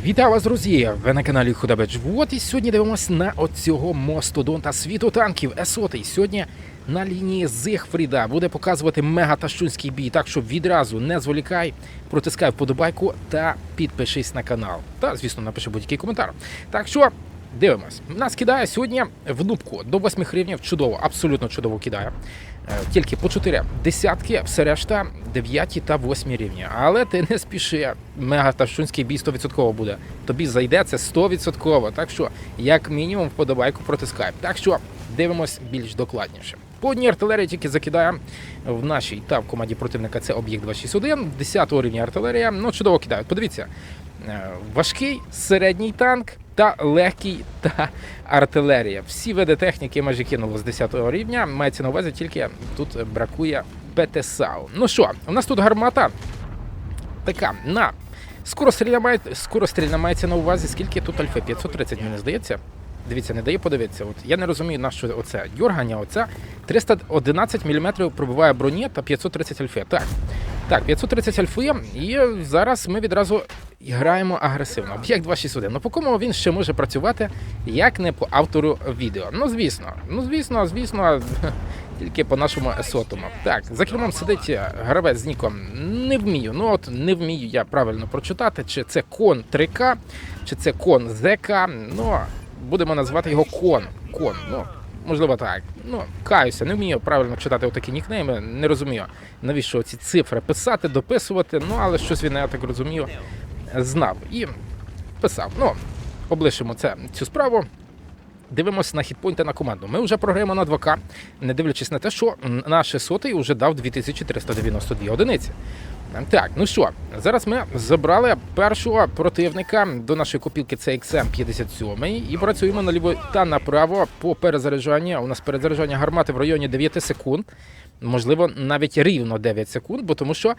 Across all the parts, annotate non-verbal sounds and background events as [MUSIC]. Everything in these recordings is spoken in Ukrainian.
Вітаю вас, друзі! Ви на каналі Худабеч. Вот і сьогодні дивимося на оцього мостодонта світу танків Есоти. Сьогодні на лінії Зигфріда буде показувати мега тащунський бій. Так що відразу не зволікай, протискай вподобайку та підпишись на канал. Та, звісно, напиши будь-який коментар. Так що дивимось. Нас кидає сьогодні в нубку до 8 гривнів. Чудово, абсолютно чудово кидає. Е, Тільки по 4 десятки, все решта 9 та 8 рівні. Але ти не спіши. Мега ташунський бій 100% буде. Тобі зайде це 100%. Так що, як мінімум, вподобайку протискай. Так що дивимось більш докладніше. По одній артилерії тільки закидає в нашій та в команді противника це об'єкт 261, 10 рівня артилерія. Ну, чудово кидають. Подивіться, е, важкий середній танк та легкий та артилерія. Всі види техніки майже кинуло з 10 рівня. Мається на увазі, тільки тут бракує ПТСАУ. Ну що, у нас тут гармата така на скорострільна мається на увазі, скільки тут альфа 530, мені здається. Дивіться, не дає подивитися. От я не розумію, на що оце дьоргання. Оце 311 мм пробиває броні та 530 альфи. Так. Так, 530 альфи, і зараз ми відразу граємо агресивно. Об'єкт 261. Ну по кому він ще може працювати, як не по автору відео? Ну звісно, ну звісно, звісно, [LAUGHS] тільки по нашому есотому. Так, за кермом сидить гравець з ніком. Не вмію. Ну от не вмію я правильно прочитати, чи це кон 3К, чи це кон ЗК. Ну будемо назвати його кон. Кон. Ну можливо так. Ну каюся, не вмію правильно читати отакі нікнейми. Не розумію, навіщо ці цифри писати, дописувати. Ну але щось він я так розумію, знав і писав. Ну облишимо це цю справу. Дивимося на хітпойнти на команду. Ми вже програємо на 2К, не дивлячись на те, що наш сотий вже дав 2392 одиниці. Так, ну що, зараз ми забрали першого противника до нашої копілки це XM 57 і працюємо наліво та направо по перезаряджанню. У нас перезаряджання гармати в районі 9 секунд. Можливо, навіть рівно 9 секунд, бо тому що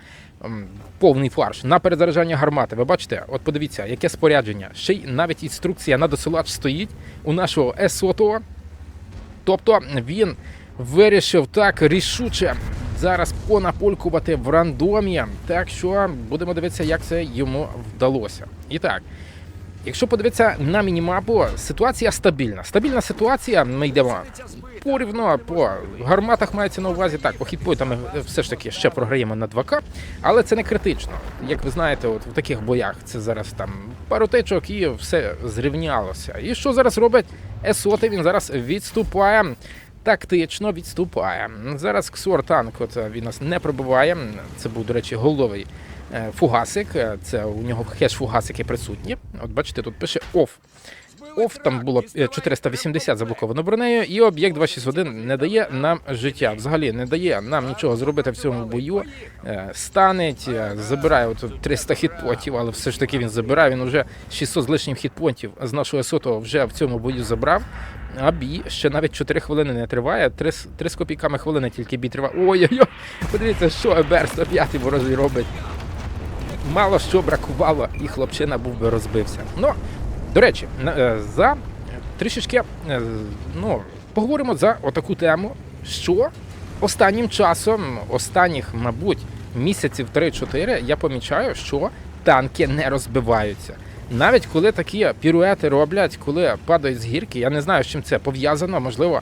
повний фарш на перезаряджання гармати. Ви бачите, от подивіться, яке спорядження. Ще й навіть інструкція на досилач стоїть у нашого Есотого. Тобто він вирішив так рішуче зараз понапулькувати в рандомі. Так що будемо дивитися, як це йому вдалося. І так. Якщо подивитися на мінімапу, ситуація стабільна. Стабільна ситуація. Ми йдемо порівно по гарматах мається на увазі. Так, по хітпойтам ми все ж таки ще програємо на 2К, але це не критично. Як ви знаєте, от в таких боях це зараз там пару і все зрівнялося. І що зараз робить Есоти? Він зараз відступає. Тактично відступає. Зараз Ксор танк, от він нас не пробиває. Це був, до речі, головий е, фугасик. Е, Це у нього хеш фугасики присутні. От бачите, тут пише оф. Оф там було е, 480 заблоковано бронею, і об'єкт 261 не дає нам життя. Взагалі не дає нам нічого зробити в цьому бою. Е, Станеть, е, забирає от 300 хітпонтів, але все ж таки він забирає. Він вже 600 з лишнім хітпонтів з нашого сотого вже в цьому бою забрав. А бій ще навіть 4 хвилини не триває. 3, з- 3 з копійками хвилини тільки бій триває. Ой-ой-ой, подивіться, що ЕБР 105 ворожий робить. Мало що бракувало, і хлопчина був би розбився. Ну, до речі, е, за трішечки е, ну, поговоримо за отаку тему, що останнім часом, останніх, мабуть, місяців 3-4, я помічаю, що танки не розбиваються. Навіть коли такі піруети роблять, коли падають з гірки, я не знаю, з чим це пов'язано. Можливо,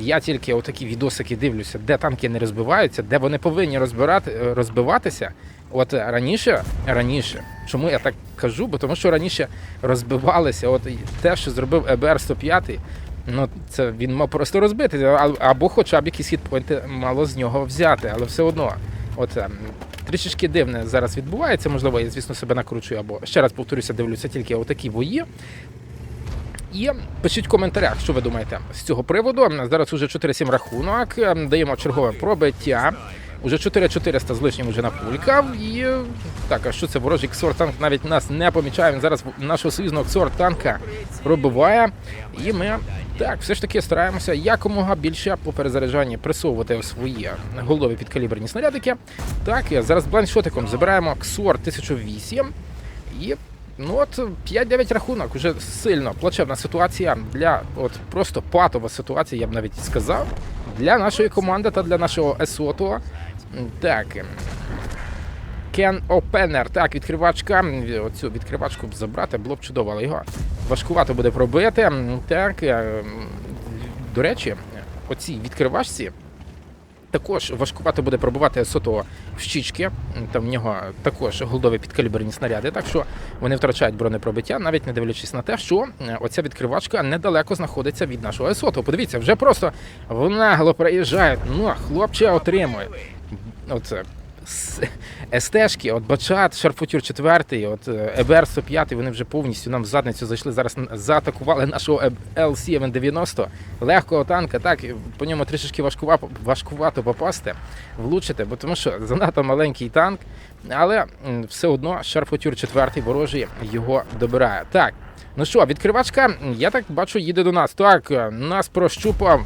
я тільки отакі відосики дивлюся, де танки не розбиваються, де вони повинні розбирати, е, розбиватися. От раніше, раніше, чому я так кажу? Бо тому що раніше розбивалися, от те, що зробив ЕБР 105, ну це він мав просто розбити, або хоча б якісь хітпойнти мало з нього взяти, але все одно, от ем, трішечки дивне зараз відбувається. Можливо, я звісно себе накручую, або ще раз повторюся, дивлюся тільки отакі бої. І пишіть в коментарях, що ви думаєте з цього приводу. Зараз уже 4-7 рахунок. ем, Даємо чергове пробиття. Уже 4400 з лишнім вже напулькав. І так, а що це ворожий ксор танк навіть нас не помічає. Він зараз нашого союзного ксор танка пробиває. І ми так все ж таки стараємося якомога більше по перезаряджанні присовувати свої голові підкаліберні снарядики. Так, зараз бланшотиком забираємо ксор 1008 і. Ну от 5-9 рахунок, уже сильно плачевна ситуація для от просто патова ситуація, я б навіть сказав, для нашої команди та для нашого есоту. Так. ем, Can Opener. Так, відкривачка. Оцю відкривачку б забрати було б чудово, але його важкувато буде пробити. Так, е, до речі, оцій відкривачці також важкувато буде пробувати сото в щічки. Там в нього також голдові підкаліберні снаряди, так що вони втрачають бронепробиття, навіть не дивлячись на те, що оця відкривачка недалеко знаходиться від нашого СОТО. Подивіться, вже просто нагло приїжджають. Ну, хлопче отримує. Оце. СТшки, от Бачат, Шарфутюр 4, от е, ЕБР 105, вони вже повністю нам в задницю зайшли. Зараз заатакували нашого LC-90. Легкого танка, так, по ньому трішечки важкува, важкувато попасти, влучити, бо тому що занадто маленький танк, але все одно Шарфутюр 4 ворожий його добирає. Так, ну що, відкривачка, я так бачу, їде до нас. Так, е, нас прощупав.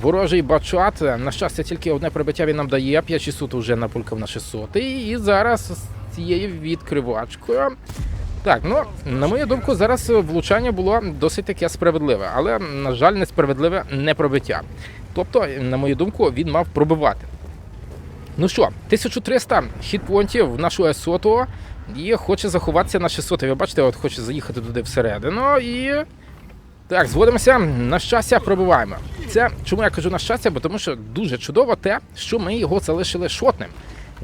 Ворожий бачат. На щастя, тільки одне прибиття він нам дає. 5600 вже напулькав на 600. І зараз з цією відкривачкою. Так, ну на мою думку, зараз влучання було досить таке справедливе, але, на жаль, несправедливе не пробиття. Тобто, на мою думку, він мав пробивати. Ну що, 1300 хітпонтів нашу С100 і хоче заховатися на 600. Ви бачите, от хоче заїхати туди всередину і. Так, зводимося. На щастя, пробиваємо. Це чому я кажу на щастя, бо тому що дуже чудово те, що ми його залишили шотним.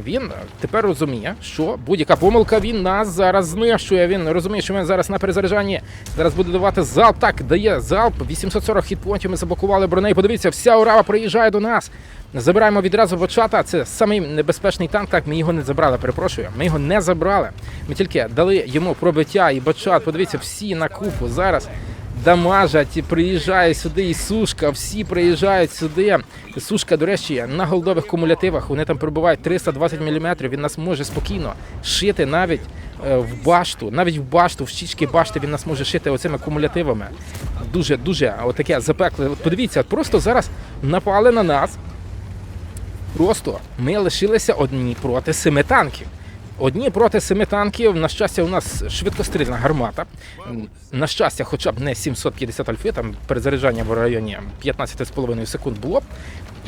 Він е, тепер розуміє, що будь-яка помилка він нас зараз знищує. Він розуміє, що він зараз на перезаряджанні. Зараз буде давати залп. Так, дає залп. 840 хітпонтів. Ми заблокували броней. Подивіться, вся урава приїжджає до нас. Забираємо відразу бочата. Це самий небезпечний танк. Так, ми його не забрали. Перепрошую. Ми його не забрали. Ми тільки дали йому пробиття і бочат. Подивіться, всі на купу зараз дамажать, приїжджає сюди і сушка, всі приїжджають сюди. Сушка, до речі, на голдових кумулятивах. Вони там пробивають 320 мм. Він нас може спокійно шити навіть е, в башту, навіть в башту, в щічки башти він нас може шити оцими кумулятивами. Дуже, дуже отаке запекле. От подивіться, просто зараз напали на нас. Просто ми лишилися одні проти семи танків. Одні проти семи танків. На щастя, у нас швидкострільна гармата. На щастя, хоча б не 750 альфи, там перезаряджання в районі 15,5 секунд було.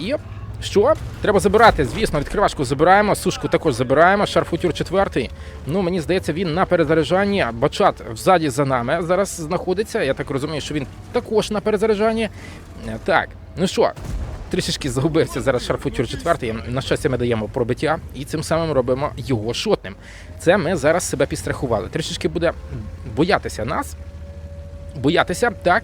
І що? Треба забирати. Звісно, відкривашку забираємо, сушку також забираємо. Шарфутюр четвертий. Ну, мені здається, він на перезаряджанні. Бачат взаді за нами зараз знаходиться. Я так розумію, що він також на перезаряджанні. Так, ну що, трішечки загубився зараз шарфутюр четвертий. На щастя, ми даємо пробиття і цим самим робимо його шотним. Це ми зараз себе підстрахували. Трішечки буде боятися нас. Боятися, так.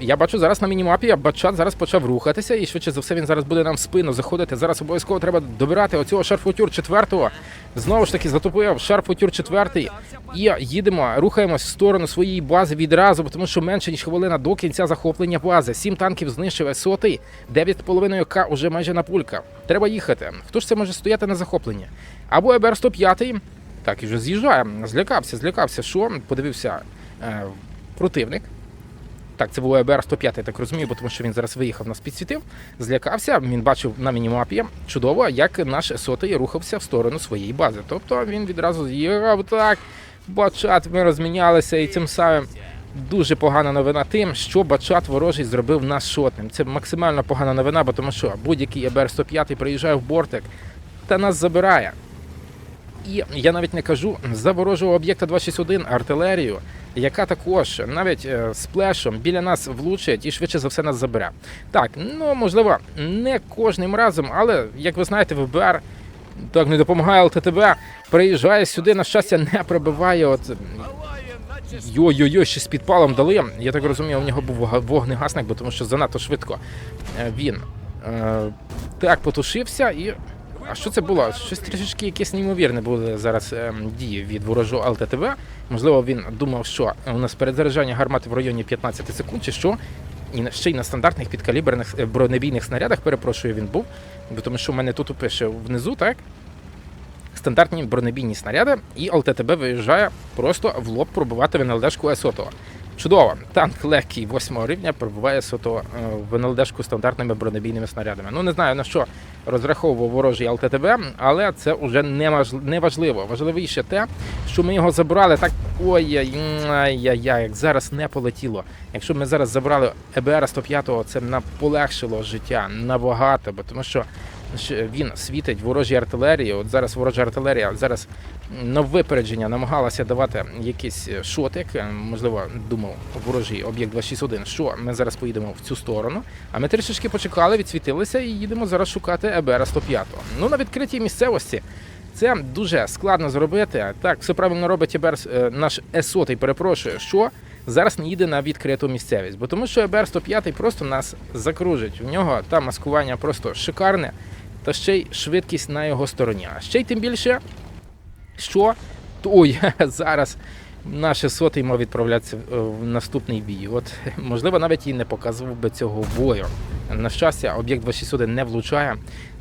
Я бачу зараз на мінімапі, бачат зараз почав рухатися, і швидше за все він зараз буде нам в спину заходити. Зараз обов'язково треба добирати оцього шарфутюр четвертого. Знову ж таки, затопив шарфутюр четвертий. І їдемо, рухаємось в сторону своєї бази відразу, тому що менше ніж хвилина до кінця захоплення бази. Сім танків знищив сотий, 9,5 к уже майже на пулька. Треба їхати. Хто ж це може стояти на захопленні? Або ЕБР 105 так і вже з'їжджає. Злякався, злякався, що подивився е, противник. Так, це був ЕБР 105, я так розумію, бо тому що він зараз виїхав, нас підсвітив, злякався. Він бачив на мінімапі чудово, як наш сотий рухався в сторону своєї бази. Тобто він відразу з'їхав так. Бачат, ми розмінялися, і цим самим дуже погана новина тим, що Бачат ворожий зробив нас шотним. Це максимально погана новина, бо тому що будь-який ЕБР 105 приїжджає в бортик та нас забирає. І я навіть не кажу за ворожого об'єкта 261 артилерію, яка також навіть е, з плешом біля нас влучить і швидше за все нас забере. Так, ну можливо, не кожним разом, але як ви знаєте, ВБР так не допомагає ЛТТБ, приїжджає сюди, на щастя, не пробиває. От Йо-йо-йо, ще з підпалом дали. Я так розумію, у нього був вогнегасник, бо тому що занадто швидко е, він е, так потушився і. А що це було? Щось трішечки якесь неймовірне були зараз е, дії від ворожого ЛТТБ. Можливо, він думав, що у нас перезаряджання гармати в районі 15 секунд, чи що. І ще й на стандартних підкаліберних е, бронебійних снарядах, перепрошую, він був. Бо тому що в мене тут пише внизу, так? Стандартні бронебійні снаряди, і ЛТТБ виїжджає просто в лоб пробувати в НЛДшку С-100. Чудово. Танк легкий 8 рівня пробиває сото в стандартними бронебійними снарядами. Ну не знаю на що розраховував ворожий ЛТТБ, але це вже не важ- не важливо. Важливіше те, що ми його забрали так. Ой-яй-яй, як зараз не полетіло. Якщо ми зараз забрали ЕБР 105, це нам полегшило життя набагато, бо тому що Він світить ворожій артилерії. От зараз ворожа артилерія зараз на випередження намагалася давати якийсь шотик. е, Можливо, думав ворожий об'єкт 261, що ми зараз поїдемо в цю сторону. А ми трішечки почекали, відсвітилися і їдемо зараз шукати ЕБР 105. Ну на відкритій місцевості. Це дуже складно зробити. Так, все правильно робить ЕБР, е, наш С100, перепрошую, що зараз не їде на відкриту місцевість. Бо тому що ЕБР 105 просто нас закружить. В нього там маскування просто шикарне, та ще й швидкість на його стороні. А ще й тим більше, що ой, [LAUGHS] зараз наш сотий мав відправлятися в- в наступний бій. От [LAUGHS] можливо, навіть і не показував би цього бою. На щастя, об'єкт 261 не влучає.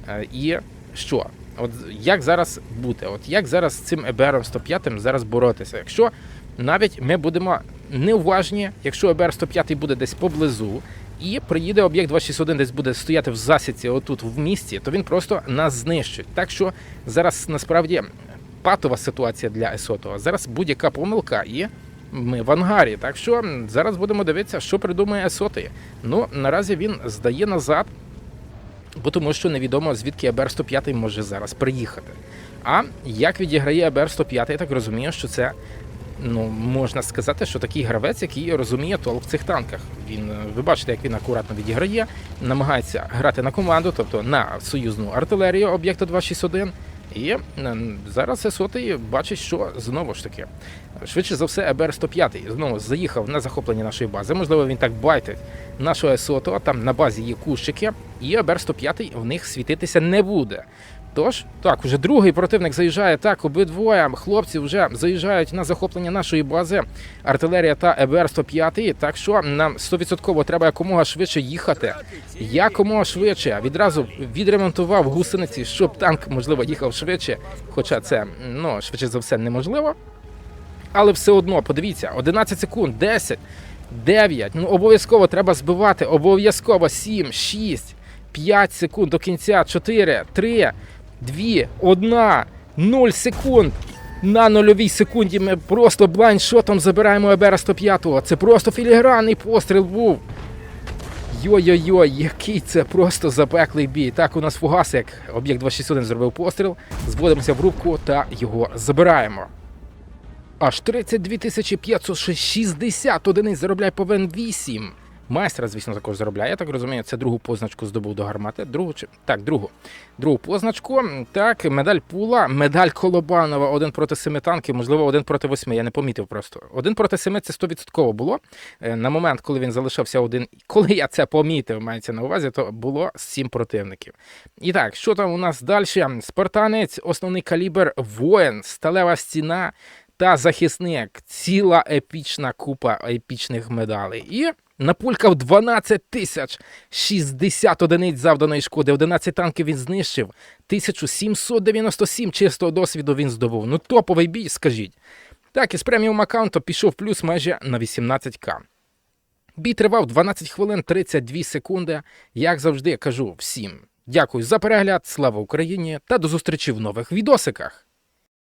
Е, І що? От як зараз бути? От як зараз з цим ЕБРом 105 зараз боротися? Якщо навіть ми будемо неуважні, якщо ЕБР 105 буде десь поблизу, і приїде об'єкт 261 десь буде стояти в засідці отут в місті, то він просто нас знищить. Так що зараз насправді патова ситуація для Есотова. Зараз будь-яка помилка і ми в ангарі. Так що зараз будемо дивитися, що придумає Есотий. Ну наразі він здає назад, бо тому що невідомо звідки АБР 105 може зараз приїхати. А як відіграє АБР 105, я так розумію, що це. Ну, можна сказати, що такий гравець, який розуміє толк в цих танках. Він, е, ви бачите, як він акуратно відіграє, намагається грати на команду, тобто на союзну артилерію об'єкта 261. І е, зараз Сесотий бачить, що знову ж таки, швидше за все, ЕБР 105 знову заїхав на захоплення нашої бази. Можливо, він так байтить нашого Есото, там на базі є кущики, і ЕБР 105 в них світитися не буде. Тож, так, уже другий противник заїжджає. Так, обидвоє хлопці вже заїжджають на захоплення нашої бази. Артилерія та ЕБР 105. Так що нам 100% треба якомога швидше їхати. Якомога швидше. Відразу відремонтував гусениці, щоб танк, можливо, їхав швидше. Хоча це ну, швидше за все неможливо. Але все одно, подивіться, 11 секунд, 10, 9. Ну, обов'язково треба збивати. Обов'язково 7, 6, 5 секунд до кінця. 4, 3, 2, 1, 0 секунд. На нульовій секунді ми просто блайндшотом забираємо ЕБР 105. Це просто філігранний постріл був. Йой-йой-йой, який це просто запеклий бій. Так, у нас фугас, як об'єкт 261 зробив постріл. Зводимося в рубку та його забираємо. Аж 32 560 одиниць заробляє повен 8. Майстра, звісно, також заробляє. Я так розумію, це другу позначку здобув до гармати. Другу чи так, другу. Другу позначку. Так, медаль пула, медаль Колобанова, один проти семи танків, можливо, один проти восьми. Я не помітив просто. Один проти семи це 100% було. Е, На момент, коли він залишався один, коли я це помітив, мається на увазі, то було сім противників. І так, що там у нас далі? Спартанець, основний калібр, воїн, сталева стіна та захисник. Ціла епічна купа епічних медалей. І напулькав 12 тисяч 60 одиниць завданої шкоди. 11 танків він знищив. 1797 чистого досвіду він здобув. Ну топовий бій, скажіть. Так, із преміум аккаунту пішов плюс майже на 18к. Бій тривав 12 хвилин 32 секунди. Як завжди, кажу всім дякую за перегляд, слава Україні та до зустрічі в нових відосиках.